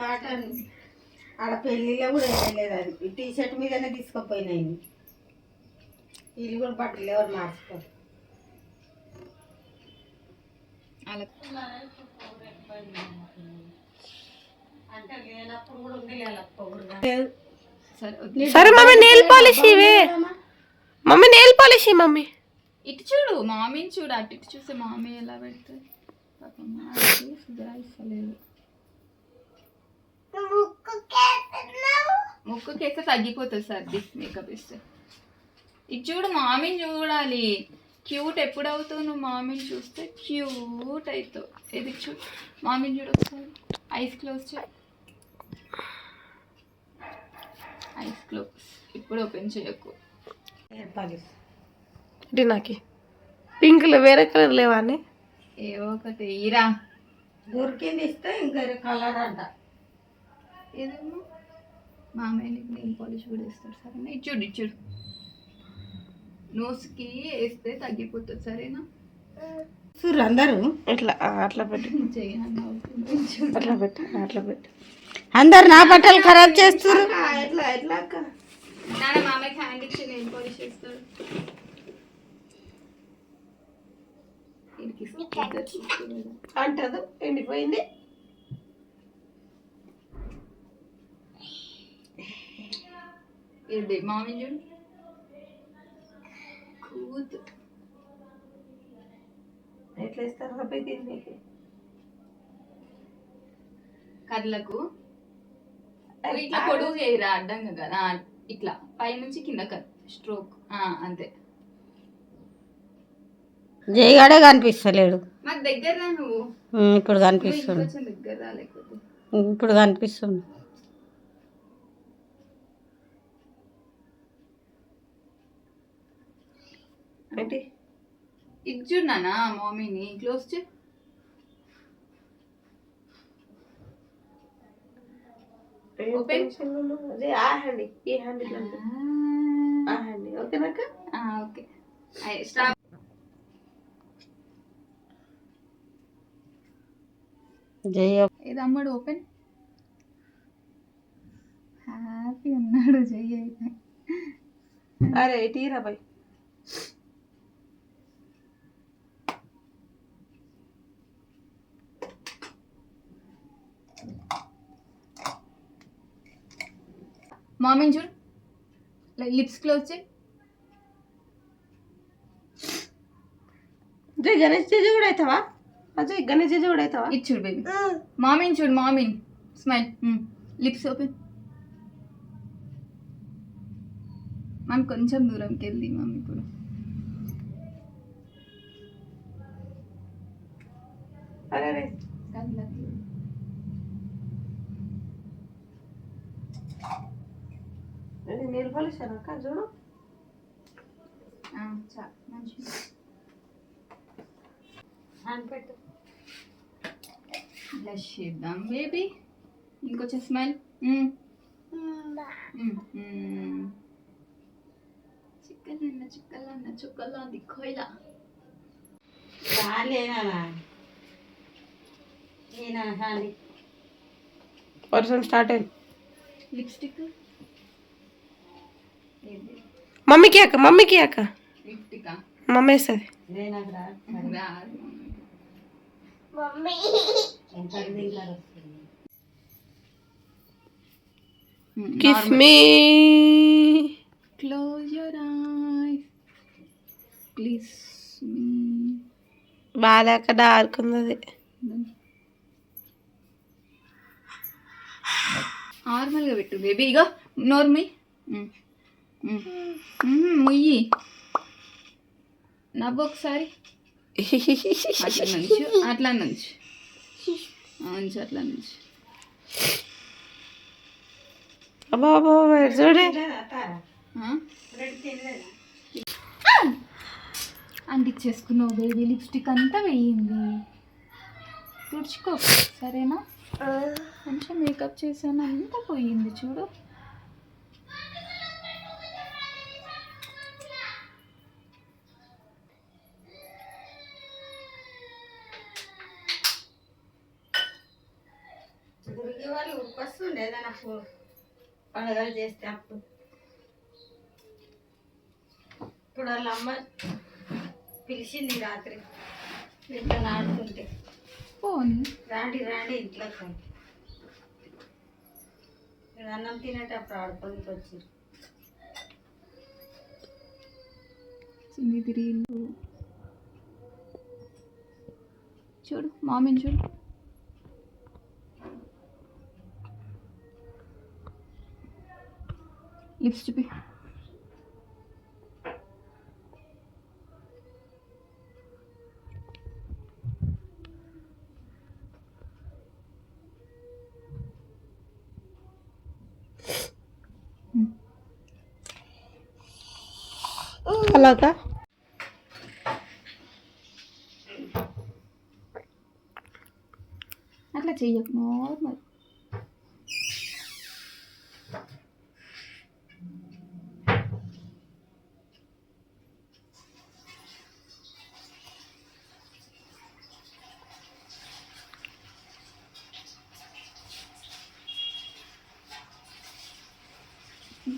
Cotton ఆడ పెళ్ళిలో కూడా వేయలేదు అది. టీ షర్ట్ మీదనే తీసుకుపోయినాయి. వీళ్ళు కూడా బట్టలు ఎవరు మార్చుకోరు. సరే మమ్మీ నెయిల్ పాలిష్ ఇవే. Mummy nail polish mummy. ఇటు చూడు మామీని చూడు. అటు ఇటు చూస్తే మామీ ఎలా పెడుతుంది? పాపం ఇస్తలేదు ముక్కుకేస్తే తగ్గిపోతుంది సర్ది మేకప్ ఇస్తే ఇది చూడు మామీని చూడాలి. క్యూట్ ఎప్పుడు అవుతావు నువ్వు మామీని చూస్తే? క్యూట్ అవుతావు ఇది చూడు మామీని చూడు ఒకసారి. ఐస్ క్లోజ్ చేయి. ఐస్ క్లోజ్ ఇప్పుడు ఓపెన్ చేయకు. ఇది నాకి? పింక్లో వేరే కలర్ లేవా అని ఏవో ఒకటి ఈరా. దొరికింది ఇస్తే ఇంకా కలర్ అంట. ఏదేమో? మామయ్య నీకు నెయిల్ పాలిష్ కూడా వేస్తాడు సరేనా? ఇచ్చుడు ఇచ్చుడు. నోస్కి వేస్తే తగ్గిపోతుంది సరేనా? చూరు అందరూ. ఇట్లా అట్లా పెట్టు. అట్లా పెట్టు అట్లా పెట్టు. అందరు నా బట్టలు ఖరాబ్ చేస్తారు ఎట్లా ఎట్లా అక్క? నాన్న మామయ్యకి హ్యాండ్ ఇచ్చి నెయిల్ పాలిష్? అంటదు ఎండిపోయింది. ఇది మామయ్య చూడు. కూతు ఎట్లా ఇస్తారు దీనికి కళ్ళకు నువ్వు ఇట్లా పొడుగు చేయరా అడ్డంగా కదా. ఇట్లా. పైనుంచి కింద స్ట్రోక్. అంతే. జయగాడే కనిపిస్తలేడు. మాకు దగ్గర నువ్వు. ఇప్పుడు కనిపిస్తుంది. ఇప్పుడు కనిపిస్తుంది. ఏంటి? ఇది చూడు నాన్న మమ్మీని క్లోజ్ చే. అదే ఆ హ్యాండ్ ఈ హ్యాండ్ ఇట్లా ఆ హ్యాండ్ ఓకేనాక ఓకే స్టాప్ జయ. ఇది అమ్మడు ఓపెన్ హ్యాపీ ఉన్నాడు చెయ్యి అయితే. అరే ఇటు ఇరా బాయ్. మామీని చూడు లిప్స్ క్లోజ్ చేయి జై గణేష్ జేజు కూడా అవుతావా అజయ్ గణేష్ జేజు కూడా అవుతావా ఇది చూడు బేబీ మామీని చూడు మామీని స్మైల్ లిప్స్ ఓపెన్ మమ్మీ కొంచెం దూరంకి వెళ్ళి మమ్మీ ఇప్పుడు అరే చూడు. బ్లష్ చేద్దాం బేబీ. ఇంకొంచెం స్మైల్. చిక్కలన్న చిక్కలన్న చుక్కల్లో నేనా ఖాళీ వర్షం స్టార్ట్ అయింది. లిప్స్టిక్. మమ్మీకి అక్క మమ్మీకి అక్క. మమ్మీ. వేస్తుంది kiss me close your eyes please బాగాలేక డార్క్ ఉంది అది నార్మల్గా పెట్టు బేబీ ఇగో నోర్మి. ముయ్యి. నవ్వు ఒకసారి. అట్లా నుంచి అట్లా నుంచి. నుంచి అట్లా నుంచి? అంటించేసుకున్నావు బేబీ లిప్స్టిక్ అంతా వేయింది తుడుచుకో సరేనా? కొంచెం మేకప్ చేశాను అంతా పోయింది చూడు. ఏదైనా పో- పండుగలు చేస్తే అప్పుడు? ఇప్పుడు వాళ్ళ అమ్మ పిలిచింది రాత్రి. ఇంట్లో ఆడుతుంటే రాండి రాండి ఇంట్లోకి నేను అన్నం తినేటప్పుడు ఆడుకోనికి వచ్చి. చిన్ని తిరిగి చూడు మామిని చూడు. లిప్స్ చూపి అలాగా అట్లా చెయ్యకు నార్మల్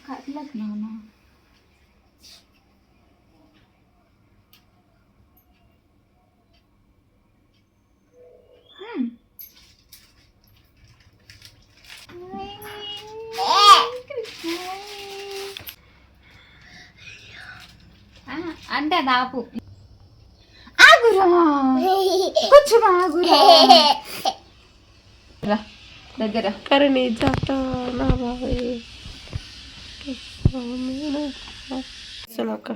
ఇంకా అట్లకు నాన్న అంటే దాపు ఆగురా. దగ్గర. కరణి జట నా బాబాయ్. అక్క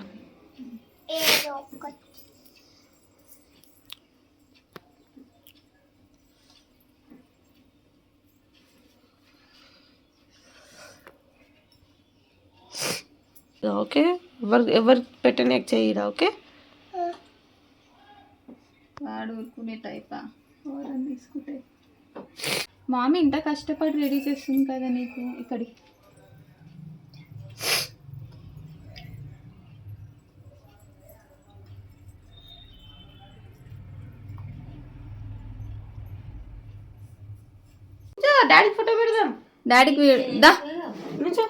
ఓకే ఎవరు ఎవరు పెట్టనీకి చేయరా ఓకే వాడు ఊరుకునే టైపా తీసుకుంటే. మామి ఇంత కష్టపడి రెడీ చేస్తుంది కదా నీకు ఇక్కడికి? డాడీ ఫోటో పెడదాం. డాడీకి దా. నుంచో.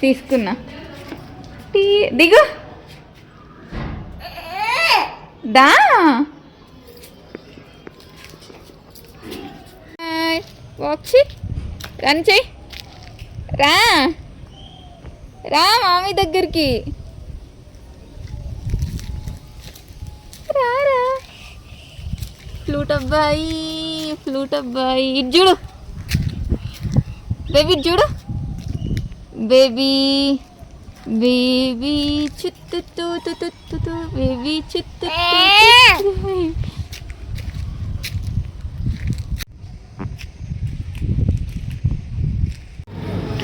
తీసుకున్నా. టీ దిగు. దా. వాక్షి రన్ చెయ్యి రా. రా మామి దగ్గరికి రా రా ఫ్లూట్ అబ్బాయి ఫ్లూట్ అబ్బాయి ఇటు చూడు. బేబీ ఇటు చూడు. బేబీ బేబీ చుట్టూ తుతు బేబీ చుట్టూ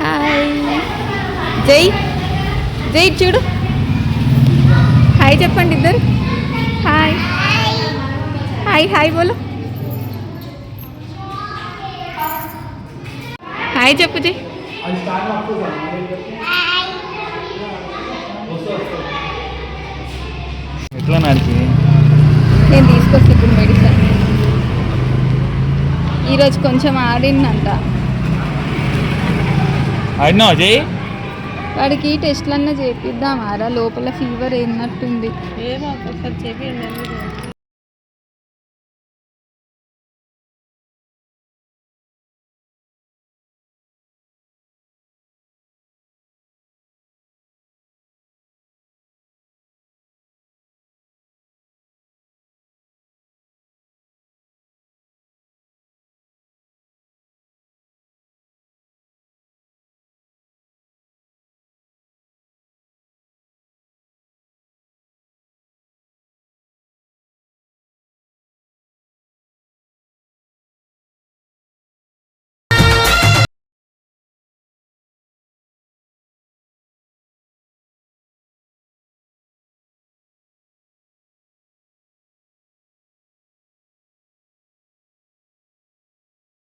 హాయ్. జై. జై చూడు. హాయ్ చెప్పండి ఇద్దరు. హాయ్. హాయ్ హాయ్ బోలో హాయ్ చెప్పు ఎట్లా నడిచి నేను తీసుకొస్తా ఇప్పుడు మెడిసిన్ ఈరోజు కొంచెం ఆడిందంట. అజయ్ వాడికి టెస్ట్లన్నా చేపిద్దామారా లోపల ఫీవర్ ఏమన్నట్టుంది ఏమో ఒకసారి చెప్పి